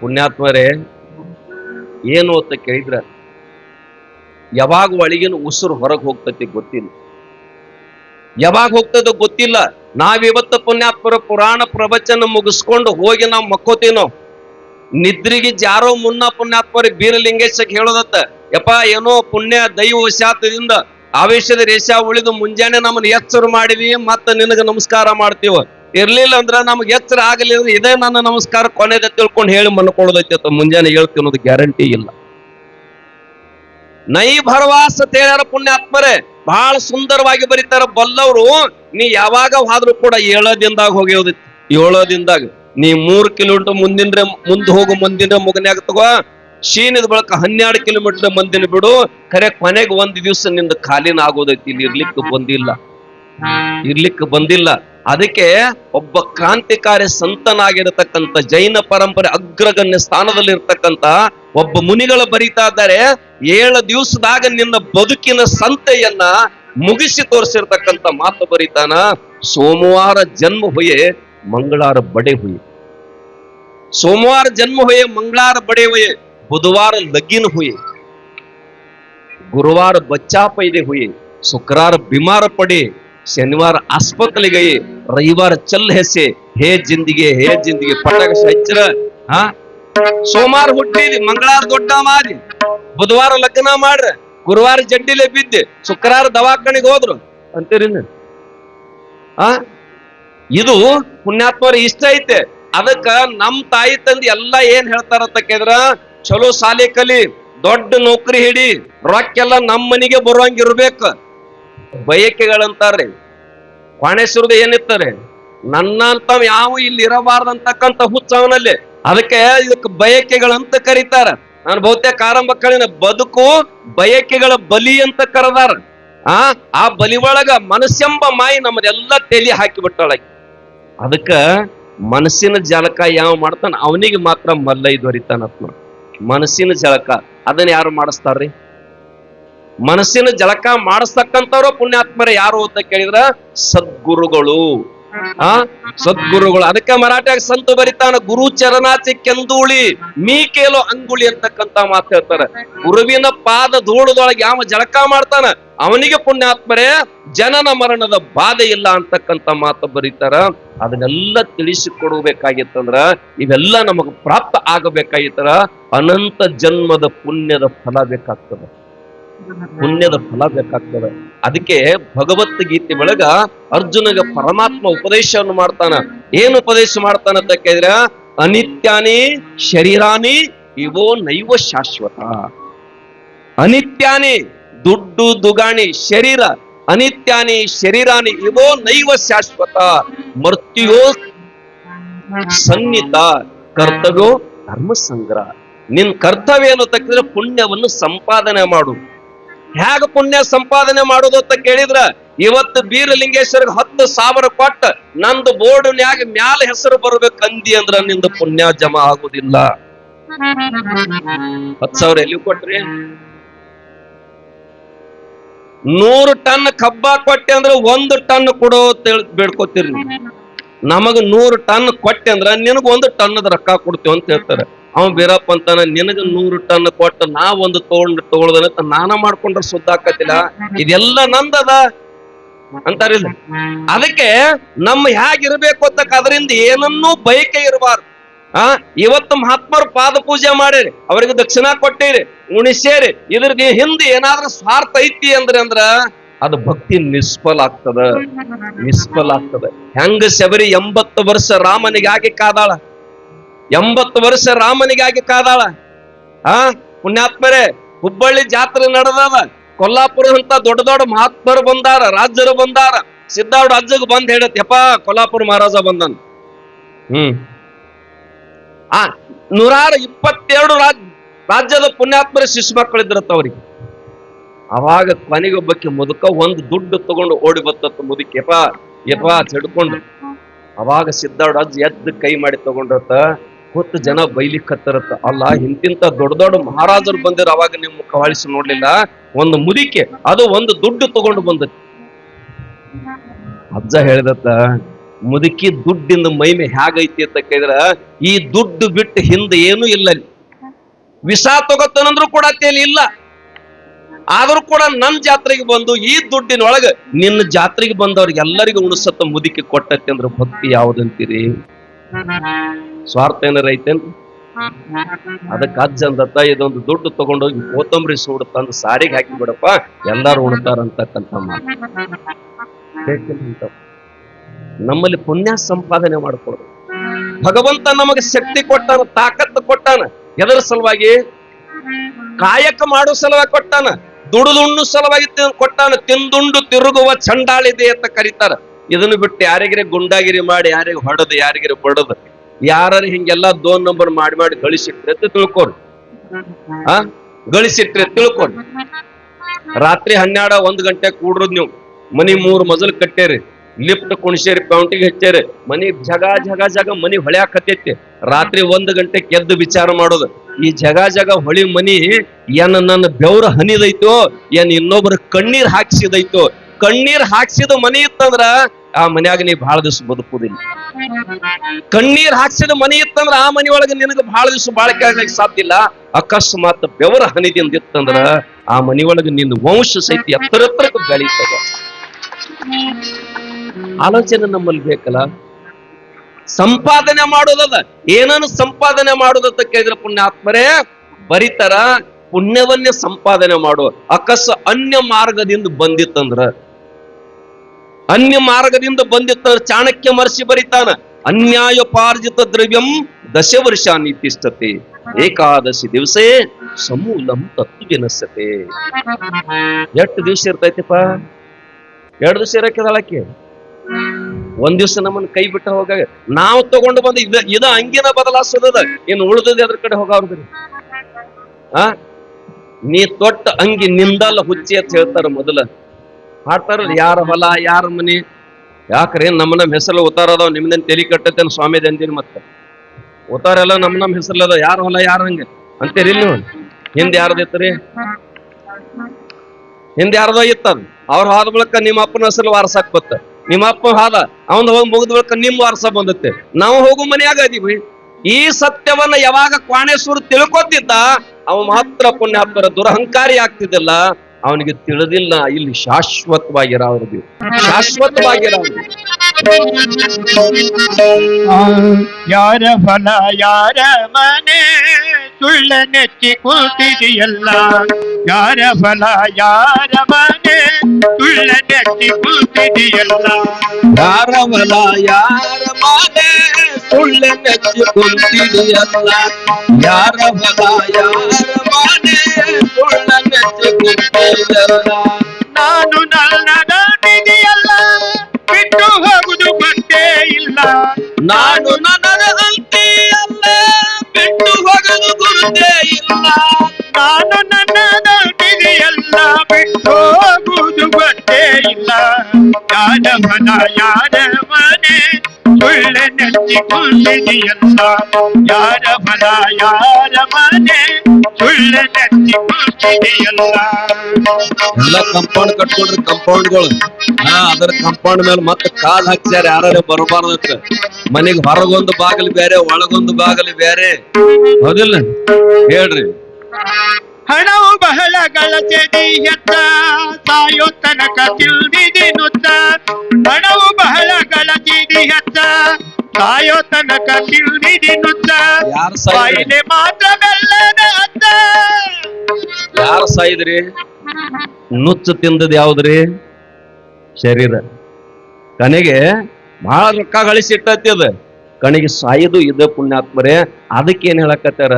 ಪುಣ್ಯಾತ್ಮರೇ, ಏನು ಅಂತ ಕೇಳಿದ್ರ, ಯಾವಾಗ ಒಳಗಿನ ಉಸಿರು ಹೊರಗೆ ಹೋಗ್ತತಿ ಗೊತ್ತಿಲ್ಲ. ಯಾವಾಗ ಹೋಗ್ತದೋ ಗೊತ್ತಿಲ್ಲ. ನಾವಿವತ್ತು ಪುಣ್ಯಾತ್ಮರ ಪುರಾಣ ಪ್ರವಚನ ಮುಗಿಸ್ಕೊಂಡು ಹೋಗಿ ನಾವು ಮಕ್ಕೋತೀನೋ. ನಿದ್ರಿಗೆ ಜಾರೋ ಮುನ್ನ ಪುಣ್ಯಾತ್ಮರಿ ಬೀರಲಿಂಗೇಶಕ್ಕೆ ಹೇಳೋದತ್ತ, ಯಪ್ಪ, ಏನೋ ಪುಣ್ಯ ದೈವ ಶಾತದಿಂದ ಆವೇಶದ ರೇಷ ಉಳಿದು ಮುಂಜಾನೆ ನಮ್ಮನ್ನ ಎಚ್ಚರ ಮಾಡಿದ್ವಿ ಮತ್ತ ನಿನಗೆ ನಮಸ್ಕಾರ ಮಾಡ್ತೀವ. ಇರ್ಲಿಲ್ಲ ಅಂದ್ರ ನಮ್ಗೆ ಎಚ್ಚರ ಆಗಲಿ ಅಂದ್ರೆ ಇದೇ ನನ್ನ ನಮಸ್ಕಾರ ಕೊನೆದ ತಿಳ್ಕೊಂಡು ಹೇಳಿ ಮನ್ಕೊಳ್ಳೋದೈತೆ ಮುಂಜಾನೆ ಹೇಳ್ತೀನಿ ಅನ್ನೋದು ಗ್ಯಾರಂಟಿ ಇಲ್ಲ. ನೈ ಭರವಾಸ ತೇಳ್ಯಾರ ಪುಣ್ಯಾತ್ಮರೇ ಬಹಳ ಸುಂದರವಾಗಿ ಬರೀತಾರ ಬಲ್ಲವರು, ನೀ ಯಾವಾಗ ಹೋದ್ರು ಕೂಡ ಏಳದಿಂದಾಗ ಹೋಗ್ಯೋದೈತಿ ಏಳದಿಂದಾಗ. ನೀ ಮೂರ್ ಕಿಲೋಮೀಟರ್ ಮುಂದಿನ ಮುಂದೆ ಹೋಗು ಮುಂದಿನ ಮುಗನೆ ತಗೋ. ಶೀನದ ಬಳಕ ಹನ್ನೆರಡು ಕಿಲೋಮೀಟರ್ ಮಂದಿನ ಬಿಡು. ಕರೆ ಕೊನೆಗೆ ಒಂದ್ ದಿವ್ಸ ನಿಂದ ಖಾಲಿನ ಆಗೋದೈತಿ ಇಲ್ಲಿ ಇರ್ಲಿಕ್ಕೆ ಬಂದಿಲ್ಲ. ಇರ್ಲಿಕ್ಕೆ ಬಂದಿಲ್ಲ. ಅದಕ್ಕೆ ಒಬ್ಬ ಕ್ರಾಂತಿಕಾರಿ ಸಂತನಾಗಿರತಕ್ಕಂತ ಜೈನ ಪರಂಪರೆ ಅಗ್ರಗಣ್ಯ ಸ್ಥಾನದಲ್ಲಿ ಇರ್ತಕ್ಕಂತ ಒಬ್ಬ ಮುನಿಗಳು ಬರೀತಾ ಇದ್ದಾರೆ. ಏಳು ದಿವಸದಾಗ ನಿನ್ನ ಬದುಕಿನ ಸಂತೆಯನ್ನ ಮುಗಿಸಿ ತೋರಿಸಿರ್ತಕ್ಕಂತ ಮಾತು ಬರಿತಾನ, ಸೋಮವಾರ ಜನ್ಮ ಹೊಯೆ ಮಂಗಳಾರ ಬಡೆ ಹುಯೆ. ಸೋಮವಾರ ಜನ್ಮ ಹೊಯೆ, ಮಂಗಳಾರ ಬಡೆ ಹೊಯೆ, ಬುಧವಾರ ಲಗಿನ ಹುಯೆ. ಗುರುವಾರ ಬಚ್ಚಾ ಪೈದೆ ಹುಯೆ ಶುಕ್ರವಾರ ಬಿಮಾರ ಪಡೆ ಶನಿವಾರ ಆಸ್ಪತ್ರೆಗೆ ರವಿವಾರ ಚಲ್ ಹೆಸೆ, ಹೇ ಜಿಂದಿಗೆ ಹೇ ಜಿಂದಿಗೆ ಪಟಾಕ ಹಚ್ಚರ, ಹಾ? ಸೋಮವಾರ ಹುಟ್ಟಿದಿ, ಮಂಗಳವಾರ ದೊಡ್ಡ ಮಾರಿ, ಬುಧವಾರ ಲಗ್ನ ಮಾಡ್ರ, ಗುರುವಾರ ಜಡ್ಡಿಲೆ ಬಿದ್ದೆ, ಶುಕ್ರವಾರ ದವಾಖಾನಿಗೆ ಹೋದ್ರು. ಅಂತೀರಿ ಆ? ಇದು ಪುಣ್ಯಾತ್ಮರ ಇಷ್ಟ ಐತೆ. ಅದಕ್ಕ ನಮ್ ತಾಯಿ ತಂದೆ ಎಲ್ಲಾ ಏನ್ ಹೇಳ್ತಾರ ಕೇಳಿದ್ರ, ಚಲೋ ಸಾಲಿ ಕಲಿ, ದೊಡ್ಡ ನೌಕರಿ ಹಿಡಿ, ರೊಕ್ಕೆಲ್ಲ ನಮ್ಮ ಮನಿಗೆ ಬರುವಂಗಿರ್ಬೇಕು ಬಯಕೆಗಳಂತಾರ್ರಿ. ಕಾಣೇಶ್ವರದ ಏನಿತ್ತಾರೆ? ನನ್ನಂತ ಯಾವ ಇಲ್ಲಿ ಇರಬಾರ್ದಂತಕ್ಕಂತ ಹುಚ್ಚವನಲ್ಲಿ ಅದಕ್ಕೆ ಇದಕ್ಕೆ ಬಯಕೆಗಳಂತ ಕರೀತಾರ. ನಾನು ಬಹುತೇಕ ಆರಂಭ ಕಳಿನ ಬದುಕು ಬಯಕೆಗಳ ಬಲಿ ಅಂತ ಕರೆದಾರ. ಆ ಆ ಬಲಿ ಒಳಗ ಮನಸ್ಸೆಂಬ ಮಾಯಿ ನಮ್ಮದೆಲ್ಲ ತೆಲಿ ಹಾಕಿ ಬಿಟ್ಟಾಳ ಅದಕ್ಕ ಮನಸ್ಸಿನ ಜಲಕ ಯಾವ ಮಾಡ್ತಾನ? ಅವನಿಗೆ ಮಾತ್ರ ಮಲ್ಲೈ ದೊರಿತಾನ ಮನಸ್ಸಿನ ಜಳಕ. ಅದನ್ನ ಯಾರು ಮಾಡಿಸ್ತಾರ್ರಿ? ಮನಸ್ಸಿನ ಜಲಕ ಮಾಡಿಸ್ತಕ್ಕಂಥವ್ರು ಪುಣ್ಯಾತ್ಮರ ಯಾರು ಅಂತ ಕೇಳಿದ್ರ ಸದ್ಗುರುಗಳು. ಆ? ಸದ್ಗುರುಗಳು. ಅದಕ್ಕೆ ಮರಾಠಿಯಾಗ ಸಂತು ಬರಿತಾನ, ಗುರು ಚರಣಾಚಿ ಕೆಂದೂಳಿ ಮೀಕೇಲೋ ಅಂಗುಳಿ ಅಂತಕ್ಕಂತ ಮಾತು ಹೇಳ್ತಾರೆ. ಗುರುವಿನ ಪಾದ ಧೂಳದೊಳಗೆ ಯಾವ ಜಳಕ ಮಾಡ್ತಾನ, ಅವನಿಗೆ ಪುಣ್ಯಾತ್ಮರೇ ಜನನ ಮರಣದ ಬಾಧೆ ಇಲ್ಲ ಅಂತಕ್ಕಂತ ಮಾತು ಬರೀತಾರ. ಅದನ್ನೆಲ್ಲ ತಿಳಿಸಿಕೊಡಬೇಕಾಗಿತ್ತಂದ್ರ ಇವೆಲ್ಲ ನಮಗ ಪ್ರಾಪ್ತ ಆಗಬೇಕಾಗಿತ್ತರ ಅನಂತ ಜನ್ಮದ ಪುಣ್ಯದ ಫಲ ಬೇಕಾಗ್ತದ. ಪುಣ್ಯದ ಫಲ ಬೇಕಾಗ್ತದೆ. ಅದಕ್ಕೆ ಭಗವದ್ಗೀತೆ ಒಳಗ ಅರ್ಜುನಗ ಪರಮಾತ್ಮ ಉಪದೇಶವನ್ನು ಮಾಡ್ತಾನ. ಏನು ಉಪದೇಶ ಮಾಡ್ತಾನ ಅಂತ ಕೇಳಿದ್ರ, ಅನಿತ್ಯಾನಿ ಶರೀರಾನಿ ಇವೋ ನೈವ ಶಾಶ್ವತ. ಅನಿತ್ಯಾನಿ ದುಡ್ಡು ದುಗಾಣಿ ಶರೀರ, ಅನಿತ್ಯಾನಿ ಶರೀರಾನಿ ಇವೋ ನೈವ ಶಾಶ್ವತ. ಮೃತ್ಯೋ ಸನ್ನಿತ ಕರ್ತವ್ಯೋ ಧರ್ಮ ಸಂಗ್ರಹ ನಿನ್ ಕರ್ತವ್ಯ ಏನು ತಕ್ಕಿದ್ರೆ ಪುಣ್ಯವನ್ನು ಸಂಪಾದನೆ ಮಾಡು. ಹೇಗ ಪುಣ್ಯ ಸಂಪಾದನೆ ಮಾಡೋದು ಅಂತ ಕೇಳಿದ್ರ, ಇವತ್ತು ಬೀರಲಿಂಗೇಶ್ವರ್ಗೆ ಹತ್ತು ಸಾವಿರ ಕೊಟ್ಟ, ನಂದು ಬೋರ್ಡ್ನ್ಯಾಗ ಮ್ಯಾಲ ಹೆಸರು ಬರಬೇಕು ಅಂದಿ ಅಂದ್ರ ನಿಂದ ಪುಣ್ಯ ಜಮಾ ಆಗುದಿಲ್ಲ. ಹತ್ ಸಾವಿರ ಎಲ್ಲಿ ಕೊಟ್ರಿ? ನೂರು ಟನ್ ಕಬ್ಬ ಕೊಟ್ಟೆ ಅಂದ್ರೆ ಒಂದು ಟನ್ ಕೊಡೋ ಬೇಡ್ಕೋತೀರಿ. ನಮಗ ನೂರು ಟನ್ ಕೊಟ್ಟೆ ಅಂದ್ರ ನಿನಗ ಒಂದು ಟನ್ ರೊಕ್ಕ ಕೊಡ್ತೀವಿ ಅಂತ ಹೇಳ್ತಾರೆ. ಅವ ಬೀರಪ್ಪ ಅಂತಾನ, ನಿನಗ ನೂರು ಟನ್ ಕೊಟ್ಟ ನಾ ಒಂದು ತಗೊಂಡ್ ತಗೊಳ್ದನ ನಾನ ಮಾಡ್ಕೊಂಡ್ರ ಸುದ್ದ ಆಕತಿಲ್ಲ ಇದೆಲ್ಲ ನಂದದ. ಅಂತಾರಿಲ್ಲ. ಅದಕ್ಕೆ ನಮ್ಮ ಹೇಗಿರ್ಬೇಕು ಅಂತ ಅದರಿಂದ ಏನನ್ನೂ ಬಯಕೆ ಇರಬಾರ್ದು. ಆ, ಇವತ್ತು ಮಹಾತ್ಮರು ಪಾದ ಪೂಜೆ ಮಾಡಿರಿ, ಅವರಿಗೆ ದಕ್ಷಿಣ ಕೊಟ್ಟಿರಿ ಉಣಿಸೇರಿ ಇದ್ರಿಗೆ ಹಿಂದೆ ಏನಾದ್ರೂ ಸ್ವಾರ್ಥ ಐತಿ ಅಂದ್ರೆ ಅಂದ್ರ ಅದು ಭಕ್ತಿ ನಿಷ್ಫಲ ಆಗ್ತದ. ನಿಷ್ಫಲ ಆಗ್ತದ. ಹೆಂಗ ಶಬರಿ ಎಂಬತ್ತು ವರ್ಷ ರಾಮನಿಗಾಗಿ ಕಾದಾಳ. ಎಂಬತ್ತು ವರ್ಷ ರಾಮನಿಗಾಗಿ ಕಾದಾಳ. ಆ, ಪುಣ್ಯಾತ್ಮರೇ, ಹುಬ್ಬಳ್ಳಿ ಜಾತ್ರೆ ನಡೆದದ, ಕೊಲ್ಲಾಪುರ ಅಂತ ದೊಡ್ಡ ದೊಡ್ಡ ಮಹಾತ್ಮರು ಬಂದಾರ ರಾಜರು ಬಂದಾರ. ಸಿದ್ದಾರ್ಥ ಅಜ್ಜಗ್ ಬಂದ್ ಹೇಳತ್ ಯಪ್ಪ, ಕೊಲ್ಲಾಪುರ ಮಹಾರಾಜ ಬಂದನ್. ಹ್ಮ್. ಆ, ನೂರಾರು ಇಪ್ಪತ್ತೆರಡು ರಾಜ್, ರಾಜ್ಯದ ಪುಣ್ಯಾತ್ಮರ ಶಿಶು ಮಕ್ಕಳಿದ್ರತ್ತ ಅವ್ರಿಗೆ. ಅವಾಗ ಕೊನೆಗೊಬ್ಬಕ್ಕೆ ಮುದುಕ ಒಂದು ದುಡ್ಡು ತಗೊಂಡು ಓಡಿ ಬತ್ತತ್ತ ಮುದುಕಿ, ಯಪ್ಪ ಯಪ್ಪ ತಿಡ್ಕೊಂಡು ಅವಾಗ ಸಿದ್ದಾರ್ಥ ಅಜ್ಜ ಎದ್ದು ಕೈ ಮಾಡಿ ತಗೊಂಡತ್ತ ಹೊತ್ತು ಜನ ಬೈಲಿಕ್ಕತ್ತರತ್ತ ಅಲ್ಲ ಇಂತಿಂತ ದೊಡ್ಡ ದೊಡ್ಡ ಮಹಾರಾಜರು ಬಂದಿರ, ಅವಾಗ ನಿಮ್ ಮುಖ ಹೊಳಿಸಿ ನೋಡ್ಲಿಲ್ಲ? ಒಂದು ಮುದಿಕೆ, ಅದು ಒಂದು ದುಡ್ಡು ತಗೊಂಡು ಬಂದ ಅಜ್ಜ ಹೇಳಿದತ್ತ, ಮುದುಕಿ ದುಡ್ಡಿಂದ ಮೈಮೆ ಹೇಗೈತಿ ಅಂತ ಕೇಳಿದ್ರ, ಈ ದುಡ್ಡು ಬಿಟ್ಟು ಹಿಂದೆ ಏನು ಇಲ್ಲ. ವಿಷ ತಗೋತಾನಂದ್ರು ಕೂಡ ತೇಲಿ ಇಲ್ಲ. ಆದ್ರೂ ಕೂಡ ನನ್ನ ಜಾತ್ರೆಗೆ ಬಂದು ಈ ದುಡ್ಡಿನೊಳಗೆ ನಿನ್ನ ಜಾತ್ರೆಗೆ ಬಂದವ್ರಿಗೆ ಎಲ್ಲರಿಗೂ ಉಣಿಸತ್ತ ಮುದುಕಿ ಕೊಟ್ಟತ್ತೆ ಅಂದ್ರೆ ಭಕ್ತಿ ಯಾವ್ದಂತೀರಿ? ಸ್ವಾರ್ಥ ಏನಾರ ಐತೇನ್ರಿ? ಅದಕ್ಕೆ ಅಜ್ಜ ಅಂದತ್ತ ಇದೊಂದು ದುಡ್ಡು ತಗೊಂಡೋಗಿ ಕೋತಂಬರಿ ಸೂಡು ತಂದು ಸಾರಿಗೆ ಹಾಕಿ ಬಿಡಪ್ಪ ಎಲ್ಲಾರು ಉಣ್ತಾರ ಅಂತಕ್ಕಂಥ ಮಾತು. ನಮ್ಮಲ್ಲಿ ಪುಣ್ಯ ಸಂಪಾದನೆ ಮಾಡಿಕೊಡ್ರಿ ಭಗವಂತ ನಮಗೆ ಶಕ್ತಿ ಕೊಟ್ಟಾನ ತಾಕತ್ತು ಕೊಟ್ಟಾನ ಎದರ ಸಲುವಾಗಿ ಕಾಯಕ ಮಾಡೋ ಸಲುವಾಗಿ ಕೊಟ್ಟಾನ ದುಡುದುಣ್ಣು ಸಲುವಾಗಿ ಕೊಟ್ಟಾನ ತಿಂದುಂಡು ತಿರುಗುವ ಚಂಡಾಳಿದೆ ಅಂತ ಕರೀತಾರ. ಇದನ್ನು ಬಿಟ್ಟು ಯಾರಿಗಿರಿ ಗುಂಡಾಗಿರಿ ಮಾಡಿ ಯಾರಿಗೆ ಹೊಡೆದು, ಯಾರಿಗಿರಿ ಬಡದು ಯಾರು ಹಿಂಗೆಲ್ಲ ದೋನ್ ನಂಬರ್ ಮಾಡಿ ಮಾಡಿ ಗಳಿಸಿಟ್ರೆ ತಿಳ್ಕೊರಿ. ಆ? ಗಳಿಸಿಟ್ರೆ ತಿಳ್ಕೊರಿ. ರಾತ್ರಿ ಹನ್ನೆರಡ, ಒಂದ್ ಗಂಟೆ ಕೂಡ್ರದ್ ನೀವು. ಮನಿ ಮೂರ್ ಮಜಲ್ ಕಟ್ಟೇರಿ. ಲಿಫ್ಟ್ ಕುಣಸೇರಿ, ಪೌಂಟಿಗೆ ಹಚ್ಚೇರಿ. ಮನಿ ಜಗ ಜಗ ಜಗ ಮನಿ ಹೊಳ್ಯಾಕತ್ತೈತಿ ರಾತ್ರಿ ಒಂದ್ ಗಂಟೆ ಕೆದ್ದು ವಿಚಾರ ಮಾಡೋದು. ಈ ಜಗ ಜಗ ಹೊಳಿ ಮನಿ ಏನ ನನ್ನ ಬೆವ್ರ ಹನಿದೈತೋ, ಏನ್ ಇನ್ನೊಬ್ರ ಕಣ್ಣೀರ್ ಹಾಕ್ಸಿದೈತೋ ಕಣ್ಣೀರ್ ಹಾಕ್ಸಿದ ಮನಿ ಇತ್ತಂದ್ರ ಆ ಮನ್ಯಾಗ ನೀ ಬಹಳ ದಿವಸ ಬದುಕುದಿಲ್ಲ. ಕಣ್ಣೀರ್ ಹಾಕ್ಸಿದ ಮನಿ ಇತ್ತಂದ್ರ ಆ ಮನಿ ನಿನಗೆ ಬಹಳ ದಿವಸ ಬಾಳಿಕೆ ಆಗ್ಲಿಕ್ಕೆ ಸಾಧ್ಯ ಇಲ್ಲ. ಅಕಸ್ಮಾತ್ ಬೆವರ ಹನಿದಿಂದ ಇತ್ತಂದ್ರ ಆ ಮನಿ ಒಳಗೆ ನಿನ್ನ ವಂಶ ಸಹಿತ ಎತ್ತರ ಎತ್ತರಕ್ಕೆ ಬೆಳೀತದ. ಆಲೋಚನೆ ನಮ್ಮಲ್ಲಿ ಬೇಕಲ್ಲ? ಸಂಪಾದನೆ ಮಾಡೋದದ ಏನನ್ನು ಸಂಪಾದನೆ ಮಾಡೋದತ್ತ ಕೇಳಿದ್ರೆ ಪುಣ್ಯಾತ್ಮರೇ, ಬರಿತಾರ ಪುಣ್ಯವನ್ನೇ ಸಂಪಾದನೆ ಮಾಡು. ಅಕಸ್ ಅನ್ಯ ಮಾರ್ಗದಿಂದ ಬಂದಿತ್ತಂದ್ರ ಅನ್ಯ ಮಾರ್ಗದಿಂದ ಬಂದಿತ್ತ ಚಾಣಕ್ಯ ಮರ್ಷಿ ಬರಿತಾನ. ಅನ್ಯಾಯೋಪಾರ್ಜಿತ ದ್ರವ್ಯಂ ದಶ ವರ್ಷ ನಿತಿಷ್ಠತೆ ಏಕಾದಶಿ ದಿವಸೇ ಸಮೂಲಂ ತತ್ತು ವಿನಶ್ಯತೆ. ಎಷ್ಟು ದಿವಸ ಇರ್ತೈತಿಪ್ಪ? ಎರಡು ದಿವಸ ಇರಕ್ಕೆ ಒಂದ್ ದಿವಸ ನಮ್ಮನ್ನ ಕೈ ಬಿಟ್ಟ ಹೋಗಾಗ ನಾವು ತಗೊಂಡು ಬಂದ ಇದ ಇದ ಅಂಗಿನ ಬದಲಾಸದ ಏನು ಉಳಿದದ ಅದ್ರ ಕಡೆ ಹೋಗಾವ್ರಿ ಆ? ನೀ ತೊಟ್ಟ ಅಂಗಿ ನಿಂದಲ್ಲ ಹುಚ್ಚಿ ಅಂತ ಹೇಳ್ತಾರ ಮೊದಲ. ಹಾಡ್ತಾರಲ್ಲ, ಯಾರ ಹೊಲ, ಯಾರ ಮನಿ? ಯಾಕ್ರಿ? ನಮ್ಮ ನಮ್ಮ ಹೆಸರು ಉತ್ತಾರ ಅದಾವ, ನಿಮ್ದೇನ್ ತಲಿ ಕಟ್ಟತೇನ ಸ್ವಾಮಿ ಅಂದಿನ ಮತ್ತ. ಉತ್ತಾರ ಎಲ್ಲ ನಮ್ಮ ನಮ್ಮ ಹೆಸರು ಅದಾವ, ಯಾರ ಹೊಲ, ಯಾರ ಹಂಗೆ ಅಂತೀರಿ ನೀವು? ಹಿಂದೆ ಯಾರ್ದಿತ್ರಿ ಹಿಂದ್ ಯಾರ್ದೋ ಇತ್ತದ ಅವ್ರ ಹಾದ ಬಳಿಕ ನಿಮ್ಮ ಅಪ್ಪನ ಹೆಸರು ವಾರಸಾಕ್ ಬತ್ತ ನಿಮ್ಮ ಅಪ್ಪ ಹಾದ ಅವನ್ ಹೋಗಿ ಮುಗಿದ ಬಳಿಕ ನಿಮ್ ವಾರಸ ಬಂದತ್ತೆ ನಾವು ಹೋಗು ಮನ್ಯಾಗ ಅದೀವಿ. ಈ ಸತ್ಯವನ್ನ ಯಾವಾಗ ಕ್ವಾಣೇಶ್ವರ ತಿಳ್ಕೊತಿದ್ದ, ಅವ ಮಾತ್ರ ಪುಣ್ಯಾತ್ಮರ ದುರಹಂಕಾರಿ ಆಗ್ತಿದ್ದಿಲ್ಲ. ಅವನಿಗೆ ತಿಳಿದಿಲ್ಲ ಇಲ್ಲಿ ಶಾಶ್ವತವಾಗಿರೋದು ಶಾಶ್ವತವಾಗಿರೋದು ಯಾರ ಫಲ ಯಾರ ಮನೆ ಸುಳ್ಳ ನೆಚ್ಚಿ ಕೂತಿದೆಯಲ್ಲ. ಯಾರ ಫಲ ಯಾರ ಮನೆ ಸುಳ್ಳ ನೆಚ್ಚಿ ಕೂತಿದೆಯಲ್ಲ. ಯಾರ ಫಲ ಯಾರ ಮನೆ ಸುಳ್ಳ ನೆಚ್ಚಿ ಕೂತಿದೆಯಲ್ಲ. ಯಾರ ಫಲ ಯಾರ ಮನೆ ಸುಳ್ಳ ನಾನು ನನ್ನ ದಾಟಿದೆಯಲ್ಲ ಬಿಟ್ಟು ಹೋಗುದು ಬಂದೇ ಇಲ್ಲ ನಾನು ನನ್ನ ಅಂತೆಯಲ್ಲ ಬಿಟ್ಟು ಹೋಗಲು ಗುರುತೇ ಇಲ್ಲ ನಾನು ನನ್ನ ದಾಟಿದೆಯಲ್ಲ ಬಿಟ್ಟು ಹೋಗುದು ಬಂದೇ ಇಲ್ಲ ಯಾರ ಫಲ ಯಾರ ಮನೆ ಎಲ್ಲ ಕಂಪೌಂಡ್ ಕಟ್ಕೊಂಡ್ರಿ ಕಂಪೌಂಡ್ಗಳು ಹಾ, ಅದರ ಕಂಪೌಂಡ್ ಮೇಲೆ ಮತ್ತೆ ಕಾಲ್ ಹಾಕ್ಸ್ಯಾರ ಯಾರು ಬರಬಾರ್ದ ಮನೆಗೆ ಹೊರಗೊಂದು ಬಾಗಿಲು ಬೇರೆ, ಒಳಗೊಂದು ಬಾಗಿಲು ಬೇರೆ. ಹೌದಿಲ್ಲ ಹೇಳ್ರಿ. ಹಣವು ಬಹಳ ಗಳಚದಿ ಎತ್ತ ಸಾಯೋ ತನಕ ತಿಳಿದಿನುತ್ತ ಹಣವು ಬಹಳ ಗಳಚಿದಿ ಎತ್ತ ಸಾಯೋ ತನಕ ತಿಳಿದಿನುತ್ತ ಬಾಯಿಲೆ ಮಾತ್ರ ಬೆಲ್ಲದ ಅತ್ತ. ಯಾರು ಸಾಯಿದ್ರಿ? ನುಚ್ಚು ತಿಂದದ್ ಯಾವ್ದ್ರಿ? ಶರೀರ. ಕನೆಗೆ ಬಹಳ ರೊಕ್ಕ ಗಳಿಸಿಟ್ಟತಿ ಅದ. ಕಣಿಗೆ ಸಾಯಿದು ಇದ ಪುಣ್ಯಾತ್ಮರೇ. ಅದಕ್ಕೆ ಏನ್ ಹೇಳಕತ್ತಾರ?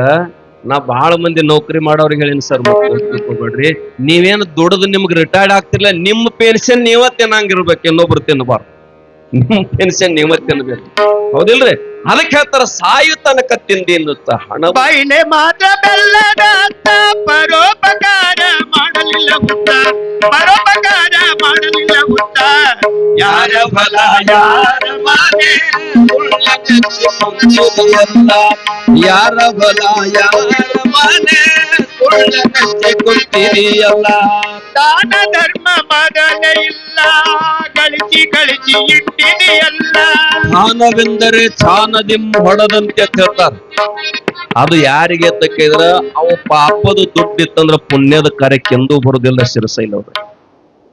ನಾ ಬಹಳ ಮಂದಿ ನೌಕರಿ ಮಾಡೋರಿಗೆ ಹೇಳಿನ ಸರ್ ತಿಳ್ಕೊಬೇಡ್ರಿ. ನೀವೇನು ದುಡದು ನಿಮ್ಗೆ ರಿಟೈರ್ಡ್ ಆಗ್ತಿರ್ಲಿಲ್ಲ ನಿಮ್ಮ ಪೆನ್ಷನ್ ನೀವ ತಿನ್ನಂಗಿರ್ಬೇಕು, ಇನ್ನೊಬ್ರು ತಿನ್ನಬಾರ್ದು ನಿಮ್ಮ ಪೆನ್ಷನ್ ನೀವ ತಿನ್ಬೇಕು. ಹೌದಿಲ್ರಿ? ಅದಕ್ಕೆ ಹೇಳ್ತಾರ, ಸಾಯು ತನಕ ತಿಂದಿನ್ನುತ್ತ ಹಣ. ಬಾಯಿ ಮಾತ್ರ ಬೆಲ್ಲದ ಪರೋಪಕಾರ ಮಾಡಲಿಲ್ಲ ಗುತ್ತ ಪರೋಪಕಾರ ಮಾಡಲಿಲ್ಲ ಗುತ್ತ ಯಾರ ಫಲ, ಯಾರ ಮನೆ ಯಾರ ಬಲ ಯಾರ ಮನೆ ಕುಂತಿದೆಯಲ್ಲ ದಾನ ಧರ್ಮ ಮಾಡಲೇ ಇಲ್ಲ. ಗಳಿಸಿ ಗಳಿಸಿ ಇಟ್ಟಿದೆಯಲ್ಲ. ದಾನವೆಂದರೆ ಚಾನದಿಂ ಹೊಡದಂತೆ ಕೇಳ್ತಾರೆ. ಅದು ಯಾರಿಗೆ ತಕ್ಕಿದ್ರ ಅವ ಪಾಪದ ದುಡ್ಡು ಇತ್ತಂದ್ರ ಪುಣ್ಯದ ಕಾರ್ಯಕ್ಕೆ ಎಂದೂ ಬರುದಿಲ್ಲ ಶಿರಸೈಲವ್ರು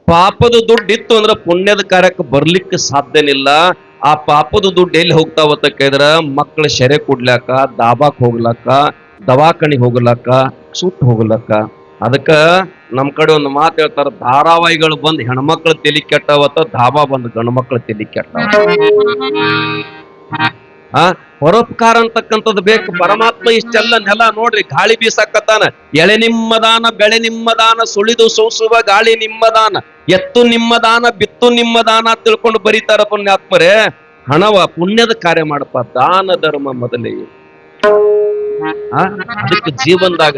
ಪಾಪದ ದುಡ್ಡು ಇತ್ತು ಅಂದ್ರ ಪುಣ್ಯದ ಕಾರ್ಯಕ್ಕೆ ಬರ್ಲಿಕ್ಕೆ ಸಾಧ್ಯನಿಲ್ಲ. ಆ ಪಾಪದ ದುಡ್ಡು ಎಲ್ಲಿ ಹೋಗ್ತಾವತ್ತ ಕೇಳಿದ್ರ, ಮಕ್ಕಳ ಶೆರೆ ಕೊಡ್ಲಾಕ, ದಾಬಾಕ್ ಹೋಗ್ಲಾಕ ದವಾಖಾನಿ ಹೋಗ್ಲಾಕ, ಸುಟ್ಟು ಹೋಗ್ಲಾಕ. ಅದಕ್ಕ ನಮ್ ಕಡೆ ಒಂದು ಮಾತು ಹೇಳ್ತಾರ, ಧಾರಾವಾಹಿಗಳು ಬಂದ್ ಹೆಣ್ಮಕ್ಳ ತಲಿ ಕೆಟ್ಟವತ್ತ ಧಾಬಾ ಬಂದ್ ಗಂಡು ಮಕ್ಳ ತಲಿ ಕೆಟ್ಟವ ಆ? ಪರೋಪಕಾರ ಅಂತಕ್ಕಂಥದ್ದು ಬೇಕು. ಪರಮಾತ್ಮ ಇಷ್ಟೆಲ್ಲ ನೆಲ ನೋಡ್ರಿ, ಗಾಳಿ ಬೀಸಕ್ಕತ್ತಾನ ಎಳೆ ನಿಮ್ಮದಾನ, ಬೆಳೆ ನಿಮ್ಮದಾನ, ಸುಳಿದು ಸೋಸುವ ಗಾಳಿ ನಿಮ್ಮದಾನ, ಎತ್ತು ನಿಮ್ಮದಾನ, ಬಿತ್ತು ನಿಮ್ಮದಾನ ತಿಳ್ಕೊಂಡು ಬರೀತಾರ ಪುಣ್ಯಾತ್ಮರೇ. ಹಣವ ಪುಣ್ಯದ ಕಾರ್ಯ ಮಾಡಪ್ಪ. ದಾನ ಧರ್ಮ ಮೊದಲೇ. ಆ? ಅದಕ್ಕೆ ಜೀವನದಾಗ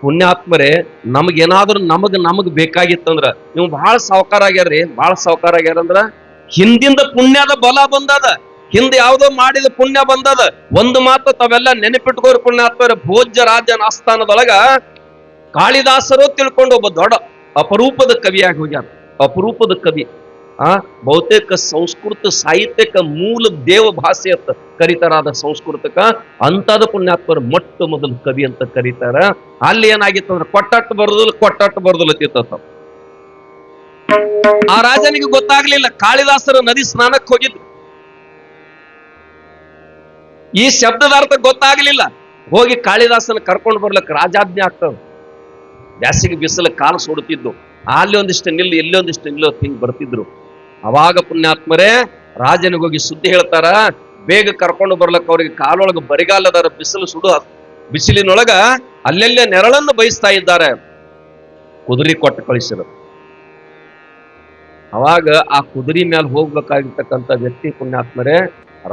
ಪುಣ್ಯಾತ್ಮರೇ, ನಮಗೇನಾದ್ರೂ ನಮಗ್ ನಮಗ್ ಬೇಕಾಗಿತ್ತಂದ್ರ, ನೀವು ಬಹಳ ಸಾವುಕಾರ ಆಗ್ಯಾರ್ರಿ. ಬಹಳ ಸಾವುಕಾರ ಆಗ್ಯಾರಂದ್ರ, ಹಿಂದಿಂದ ಪುಣ್ಯದ ಬಲ ಬಂದದ. ಹಿಂದೆ ಯಾವುದೋ ಮಾಡಿದ ಪುಣ್ಯ ಬಂದದ. ಒಂದು ಮಾತು ತಾವೆಲ್ಲ ನೆನಪಿಟ್ಕೋರಿ ಪುಣ್ಯಾತ್ಮರ, ಭೋಜ್ಯ ರಾಜನ ಆಸ್ಥಾನದೊಳಗ ಕಾಳಿದಾಸರು ತಿಳ್ಕೊಂಡು ಒಬ್ಬ ದೊಡ್ಡ ಅಪರೂಪದ ಕವಿಯಾಗಿ ಹೋಗ್ಯಾರ. ಅಪರೂಪದ ಕವಿ. ಆ, ಬಹುತೇಕ ಸಂಸ್ಕೃತ ಸಾಹಿತ್ಯಕ ಮೂಲ ದೇವ ಭಾಷೆ ಅಂತ ಕರೀತಾರಾದ ಸಂಸ್ಕೃತಕ. ಅಂತದ ಪುಣ್ಯಾತ್ಮರ ಮೊಟ್ಟ ಮೊದಲು ಕವಿ ಅಂತ ಕರೀತಾರ. ಅಲ್ಲಿ ಏನಾಗಿತ್ತು ಅಂದ್ರೆ ಕೊಟ್ಟಟ್ಟು ಬರುದಿಲ್ಲ ಕೊಟ್ಟಟ್ಟು ಬರುದಿಲ್ಲ ಆ ರಾಜನಿಗೆ ಗೊತ್ತಾಗ್ಲಿಲ್ಲ. ಕಾಳಿದಾಸರು ನದಿ ಸ್ನಾನಕ್ಕೆ ಹೋಗಿದ್ರು ಈ ಶಬ್ದದ ಅರ್ಥ ಗೊತ್ತಾಗಲಿಲ್ಲ. ಹೋಗಿ ಕಾಳಿದಾಸನ ಕರ್ಕೊಂಡು ಬರ್ಲಕ್ಕೆ ರಾಜಾಜ್ಞೆ ಆಗ್ತದ. ಬ್ಯಾಸಿಗೆ ಬಿಸಿಲು ಕಾಲು ಸುಡುತ್ತಿದ್ದು. ಅಲ್ಲಿ ಒಂದಿಷ್ಟು ನಿಲ್ಲು, ಇಲ್ಲಿ ಒಂದಿಷ್ಟು ನಿಲ್ಲು ತಿಂಗ್ ಬರ್ತಿದ್ರು. ಅವಾಗ ಪುಣ್ಯಾತ್ಮರೇ, ರಾಜನಿಗೆ ಹೋಗಿ ಸುದ್ದಿ ಹೇಳ್ತಾರ, ಬೇಗ ಕರ್ಕೊಂಡು ಬರ್ಲಕ್ಕೆ ಅವ್ರಿಗೆ ಕಾಲೊಳಗೆ ಬರಿಗಾಲದಾರ ಬಿಸಿಲು ಸುಡು, ಬಿಸಿಲಿನೊಳಗ ಅಲ್ಲೆಲ್ಲೇ ನೆರಳನ್ನು ಬಯಸ್ತಾ ಇದ್ದಾರೆ. ಕುದುರೆ ಕೊಟ್ಟು ಕಳಿಸಿದ್ರು ಅವಾಗ ಆ ಕುದುರೆ ಮೇಲೆ ಹೋಗ್ಬೇಕಾಗಿರ್ತಕ್ಕಂಥ ವ್ಯಕ್ತಿ ಪುಣ್ಯಾತ್ಮರೇ,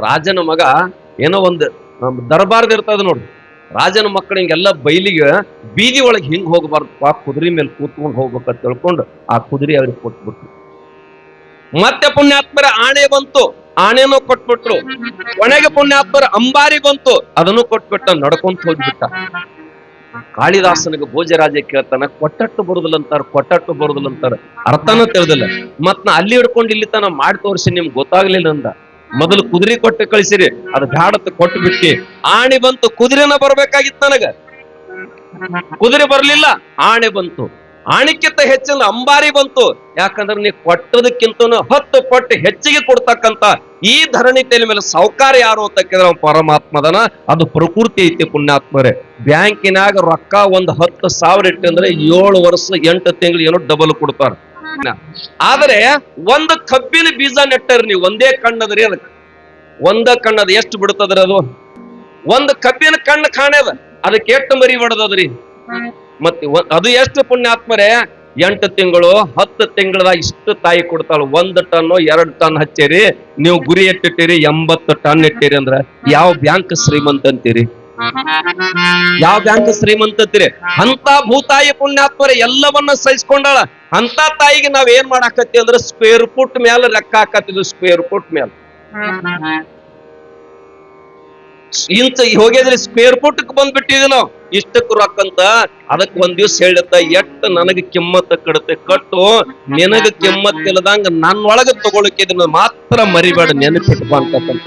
ರಾಜನ ಮಗ ಏನೋ ಒಂದು ದರ್ಬಾರ್ದ ಇರ್ತದ ನೋಡಿ. ರಾಜನ ಮಕ್ಕಳು ಹಿಂಗೆಲ್ಲ ಬೈಲಿಗೆ ಬೀದಿ ಒಳಗೆ ಹಿಂಗ್ ಆ ಕುದುರೆ ಮೇಲೆ ಕೂತ್ಕೊಂಡು ಹೋಗ್ಬೇಕಂತ ತಿಳ್ಕೊಂಡು ಆ ಕುದುರೆ ಅವ್ರಿಗೆ ಕೊಟ್ಬಿಟ್ರು. ಮತ್ತೆ ಪುಣ್ಯಾತ್ಮರ ಆಣೆ ಬಂತು. ಆಣೆನೂ ಕೊಟ್ಬಿಟ್ರು. ಕೊನೆಗೆ ಪುಣ್ಯಾತ್ಮರ ಅಂಬಾರಿ ಬಂತು. ಅದನ್ನು ಕೊಟ್ಬಿಟ್ಟ, ನಡ್ಕೊಂತ ಹೋಗ್ಬಿಟ್ಟ. ಕಾಳಿದಾಸನಿಗೆ ಭೋಜರಾಜ ಕೇಳ್ತಾನ, ಕೊಟ್ಟಟ್ಟು ಬರುದಿಲ್ಲ ಅಂತಾರ ಕೊಟ್ಟಟ್ಟು ಬರುದಿಲ್ಲ ಅರ್ಥನೂ ತಿಳಿದಿಲ್ಲ. ಮತ್ ನಾ ಅಲ್ಲಿ ಹಿಡ್ಕೊಂಡು ಇಲ್ಲಿ ತನ ಮಾಡಿ ತೋರಿಸಿ ನಿಮ್ಗೆ ಗೊತ್ತಾಗ್ಲಿಲ್ಲ ಅಂದ. ಮೊದಲು ಕುದುರೆ ಕೊಟ್ಟು ಕಳಿಸಿರಿ, ಅದು ಬ್ಯಾಡತ್ ಕೊಟ್ಟು ಬಿಟ್ಟಿ. ಆಣೆ ಬಂತು, ಕುದುರೆನ ಬರ್ಬೇಕಾಗಿತ್ತು ನನಗ. ಕುದುರೆ ಬರ್ಲಿಲ್ಲ, ಆಣೆ ಬಂತು. ಆಣಿಕ್ಕಿಂತ ಹೆಚ್ಚಿನ ಅಂಬಾರಿ ಬಂತು. ಯಾಕಂದ್ರೆ ನೀ ಕೊಟ್ಟದಕ್ಕಿಂತ ಹತ್ತು ಪಟ್ಟು ಹೆಚ್ಚಿಗೆ ಕೊಡ್ತಕ್ಕಂತ ಈ ಧರಣಿ ತಲೆ ಮೇಲೆ ಸಾವುಕಾರ ಯಾರು ಅಂತ ಕೇಳಿದ್ರೆ ಅವ್ನು ಪರಮಾತ್ಮದನ. ಅದು ಪ್ರಕೃತಿ ಐತಿ ಪುಣ್ಯಾತ್ಮರೇ. ಬ್ಯಾಂಕಿನಾಗ ರೊಕ್ಕ ಒಂದು ಹತ್ತು ಸಾವಿರ ಇಟ್ಟಂದ್ರೆ ಏಳು ವರ್ಷ ಎಂಟು ತಿಂಗಳು ಏನೋ ಡಬಲ್ ಕೊಡ್ತಾರ. ಆದ್ರೆ ಒಂದು ಕಬ್ಬಿನ ಬೀಜ ನೆಟ್ಟರಿ ನೀವು ಒಂದೇ ಕಣ್ಣದ್ರಿ ಅದಕ್ಕೆ. ಒಂದ ಕಣ್ಣದ ಎಷ್ಟು ಬಿಡ್ತದ್ರಿ ಅದು? ಒಂದು ಕಬ್ಬಿನ ಕಣ್ಣು ಕಾಣ್ಯದ ಅದಕ್ಕೆ ಎಷ್ಟು ಮರಿ ಹೊಡೆದದ್ರಿ ಮತ್ತೆ ಅದು ಎಷ್ಟು ಪುಣ್ಯಾತ್ಮರೇ? ಎಂಟು ತಿಂಗಳು, ಹತ್ತು ತಿಂಗಳದಾಗ ಇಷ್ಟು ತಾಯಿ ಕೊಡ್ತಾಳ. ಒಂದು ಟನ್ ಎರಡು ಟನ್ ಹಚ್ಚಿರಿ. ನೀವು ಗುರಿ ಇಟ್ಟಿಟ್ಟಿರಿ ಎಂಬತ್ತು ಟನ್ ಇಟ್ಟಿರಿ ಅಂದ್ರ ಯಾವ ಬ್ಯಾಂಕ್ ಶ್ರೀಮಂತ ಅಂತೀರಿ? ಯಾವ ಬ್ಯಾಂಕ್ ಶ್ರೀಮಂತ ಅಂತೀರಿ? ಅಂತ ಭೂತಾಯಿ ಪುಣ್ಯಾತ್ಮರ, ಎಲ್ಲವನ್ನ ಸಹಿಸ್ಕೊಂಡಾಳ. ಅಂತ ತಾಯಿಗೆ ನಾವ್ ಏನ್ ಮಾಡಾಕತ್ತಿ ಅಂದ್ರೆ ಸ್ಕ್ವೇರ್ ಫುಟ್ ಮೇಲೆ ಲೆಕ್ಕ ಹಾಕತ್ತಿದ್ವಿ ಸ್ಕ್ವೇರ್ ಫುಟ್ ಮೇಲೆ ಇಂತ ಹೋಗಿದ್ರೆ ಸ್ಕ್ವೇರ್ ಫುಟ್ ಬಂದ್ಬಿಟ್ಟಿದ್ವಿ ನಾವು. ಇಷ್ಟಕ್ಕೆ ರೊಕ್ಕ ಅಂತ ಅದಕ್ ಒಂದ್ ದಿವ್ಸ ಹೇಳುತ್ತ ಎಟ್ಟ ನನಗೆ ಕಿಮ್ಮತ್ ಕಡತೆ, ಕಟ್ಟು. ನಿನಗ ಕಿಮ್ಮತ್ತಿಲ್ಲದಂಗ ನನ್ನೊಳಗ ತಗೊಳಕ್ಕೆ ಇದನ್ನ ಮಾತ್ರ ಮರಿಬೇಡ ನೆನಪಿಟ್ಟು ಅಂತಕ್ಕಂಥ